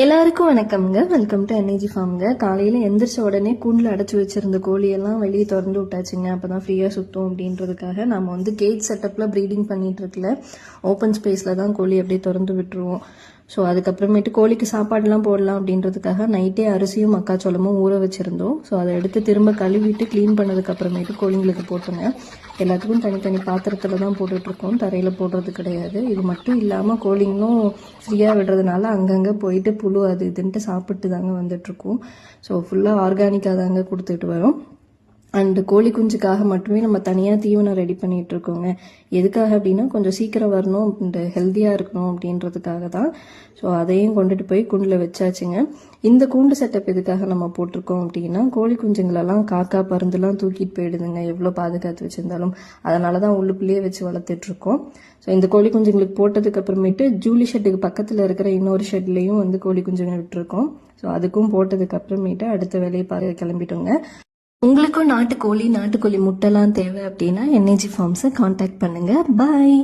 எல்லாருக்கும் வணக்கம்ங்க. Welcome to energy ஃபார்ம்ங்க காலையில் எந்திரிச்ச உடனே கூண்டில் அடைச்சி வச்சிருந்த கோழியெல்லாம் வெளியே திறந்து விட்டாச்சுங்க. அப்போ தான் ஃப்ரீயாக சுத்தம் அப்படின்றதுக்காக நம்ம வந்து கேட் செட்டப்பில் ப்ரீடிங் பண்ணிகிட்டு இருக்கல. ஓப்பன் ஸ்பேஸில் தான் கோழி அப்படியே திறந்து விட்டுருவோம். ஸோ அதுக்கப்புறமேட்டு கோழிக்கு சாப்பாடுலாம் போடலாம் அப்படின்றதுக்காக நைட்டே அரிசியும் மக்காச்சோளமும் ஊற வச்சுருந்தோம். ஸோ அதை எடுத்து திரும்ப கழுவிட்டு க்ளீன் பண்ணதுக்கப்புறமேட்டு கோழிங்களுக்கு போட்டுங்க. எல்லாத்துக்கும் தனித்தனி பாத்திரத்தில் தான் போட்டுட்ருக்கோம். தரையில் போடுறது கிடையாது. இது மட்டும் இல்லாமல் கோழிங்களும் ஃப்ரீயாக விடுறதுனால அங்கங்கே போயிட்டு புழு அது இதுன்ட்டு சாப்பிட்டு தாங்க வந்துட்ருக்கோம். ஸோ ஃபுல்லாக ஆர்கானிக்காக தாங்க கொடுத்துட்டு வரோம். அண்டு கோழி குஞ்சுக்காக மட்டுமே நம்ம தனியாக தீவனம் ரெடி பண்ணிகிட்டு இருக்கோங்க. எதுக்காக அப்படின்னா கொஞ்சம் சீக்கிரம் வரணும் அண்ட் ஹெல்த்தியாக இருக்கணும் அப்படின்றதுக்காக தான். ஸோ அதையும் கொண்டுட்டு போய் கூண்டில் வச்சாச்சுங்க. இந்த கூண்டு செட்டப் எதுக்காக நம்ம போட்டிருக்கோம் அப்படின்னா கோழி குஞ்சுங்களெல்லாம் காக்கா பருந்துலாம் தூக்கிட்டு போயிடுதுங்க. எவ்வளோ பாதுகாத்து வச்சுருந்தாலும். அதனால தான் உள்ளுக்குள்ளேயே வச்சு வளர்த்துட்ருக்கோம் ஸோ இந்த கோழி குஞ்சுங்களுக்கு போட்டதுக்கு அப்புறமேட்டு ஜூலி ஷெட்டுக்கு பக்கத்தில் இருக்கிற இன்னொரு ஷெட்லேயும் வந்து கோழி குஞ்சுங்க விட்டுருக்கோம். ஸோ அதுக்கும் போட்டதுக்கு அப்புறமேட்டு அடுத்த வேலையை பார்க்க கிளம்பிட்டோங்க. உங்களுக்கும் நாட்டுக்கோழி நாட்டுக்கோழி முட்டைலாம் தேவை அப்படின்னா என்ஏஜி ஃபார்ம்ஸை காண்டாக்ட் பண்ணுங்கள் பாய்